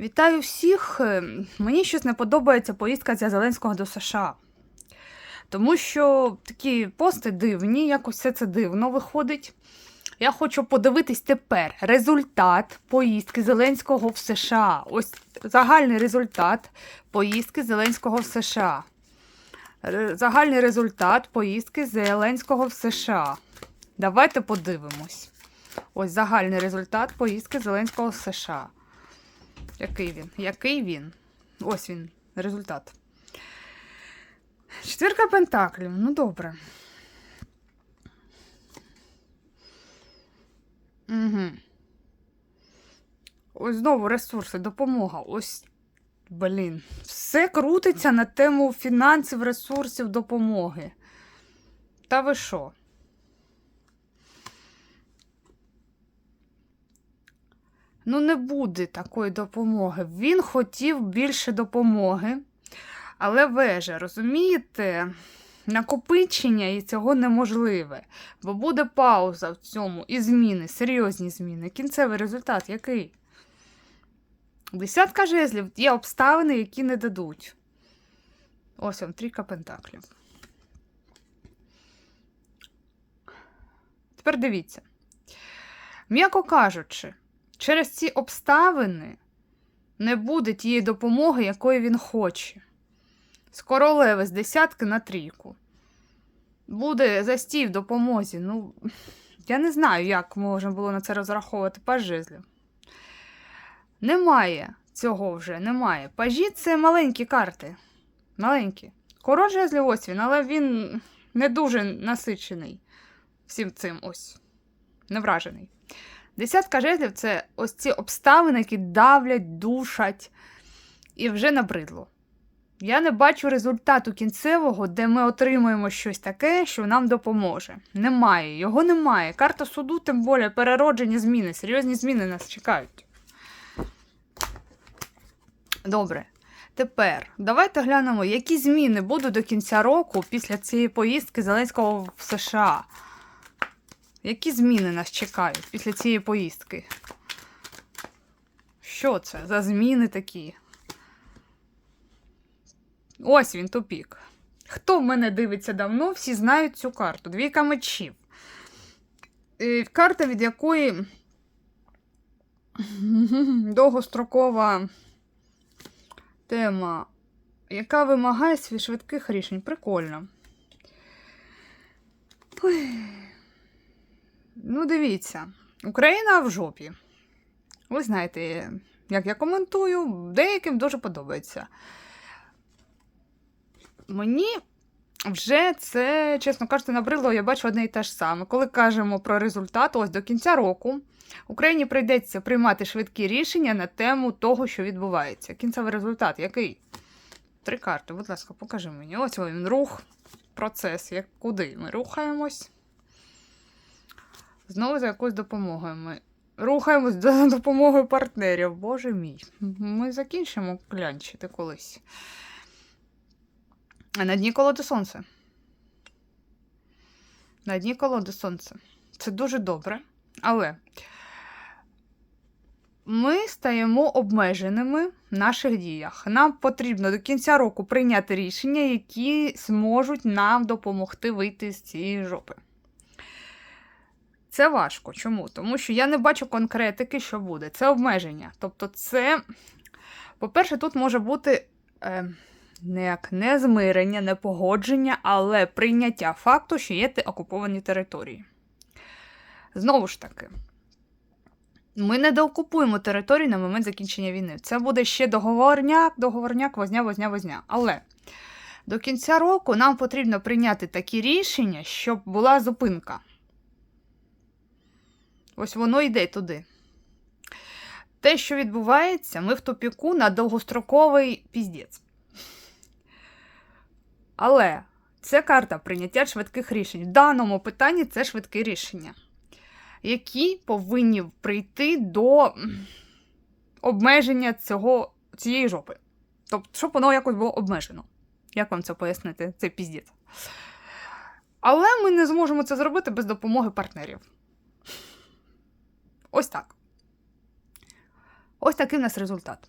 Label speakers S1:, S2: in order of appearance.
S1: Вітаю всіх. Е, Мені щось не подобається поїздка ця Зеленського до США. Тому що такі пости дивні, якось все це дивно виходить. Я хочу подивитись тепер результат поїздки Зеленського в США. Ось загальний результат поїздки Зеленського в США. Загальний результат поїздки Зеленського в США. Давайте подивимось. Ось загальний результат поїздки Зеленського в США. Який він? Який він? Ось він, результат. Четвірка пентаклів. Ну, добре. Угу. Ось знову ресурси, допомога. Ось, блін. Все крутиться на тему фінансів, ресурсів, допомоги. Та ви що? Ну, не буде такої допомоги. Він хотів більше допомоги, але вежа, розумієте, накопичення і цього неможливе, бо буде пауза в цьому і зміни, серйозні зміни. Кінцевий результат який? Десятка жезлів є обставини, які не дадуть. Ось вам трійка пентаклів. Тепер дивіться. М'яко кажучи, через ці обставини не буде тієї допомоги, якої він хоче. З королеви з десятки на трійку. Буде застій в допомозі. Ну, я не знаю, як можна було на це розраховувати паж. Немає цього вже, немає. Пажі це маленькі карти. Маленькі. Король жезлів ось він, але він не дуже насичений всім цим ось. Не вражений. Десятка жезлів це ось ці обставини, які давлять, душать і вже набридло. Я не бачу результату кінцевого, де ми отримуємо щось таке, що нам допоможе. Немає, його немає. Карта суду, тим більше, перероджені зміни, серйозні зміни нас чекають. Добре. Тепер давайте глянемо, які зміни будуть до кінця року після цієї поїздки Зеленського в США. Які зміни нас чекають після цієї поїздки? Що це за зміни такі? Ось він тупік. Хто в мене дивиться давно, всі знають цю карту. Двійка мечів. Е, Карта, від якої довгострокова тема, яка вимагає свій швидких рішень. Прикольно. Ой. Ну, дивіться, Україна в жопі. Ви знаєте, як я коментую, деяким дуже подобається. Мені вже це, чесно кажучи, набридло, я бачу одне і те ж саме. Коли кажемо про результат, ось до кінця року Україні прийдеться приймати швидкі рішення на тему того, що відбувається. Кінцевий результат який? Три карти, будь ласка, покажи мені. Ось він рух, процес. Як куди ми рухаємось? Знову за якоюсь допомогою. Ми рухаємось за допомогою партнерів. Боже мій. Ми закінчимо клянчити колись. А на дні колоди сонце. На дні колоди сонце. Це дуже добре. Але ми стаємо обмеженими в наших діях. Нам потрібно до кінця року прийняти рішення, які зможуть нам допомогти вийти з цієї жопи. Це важко. Чому? Тому що я не бачу конкретики, що буде. Це обмеження. Тобто, це, по-перше, тут може бути е, не як не змирення, не погодження, але прийняття факту, що є окуповані території. Знову ж таки, ми не доокупуємо території на момент закінчення війни. Це буде ще договорняк, договорняк, возня, возня, возня. Але до кінця року нам потрібно прийняти такі рішення, щоб була зупинка. Ось воно йде туди. Те, що відбувається, ми в тупіку на довгостроковий піздець. Але це карта прийняття швидких рішень. В даному питанні це швидкі рішення, які повинні прийти до обмеження цього, цієї жопи. Тобто, щоб воно якось було обмежено. Як вам це пояснити? Це піздець. Але ми не зможемо це зробити без допомоги партнерів. Ось так. Ось такий в нас результат.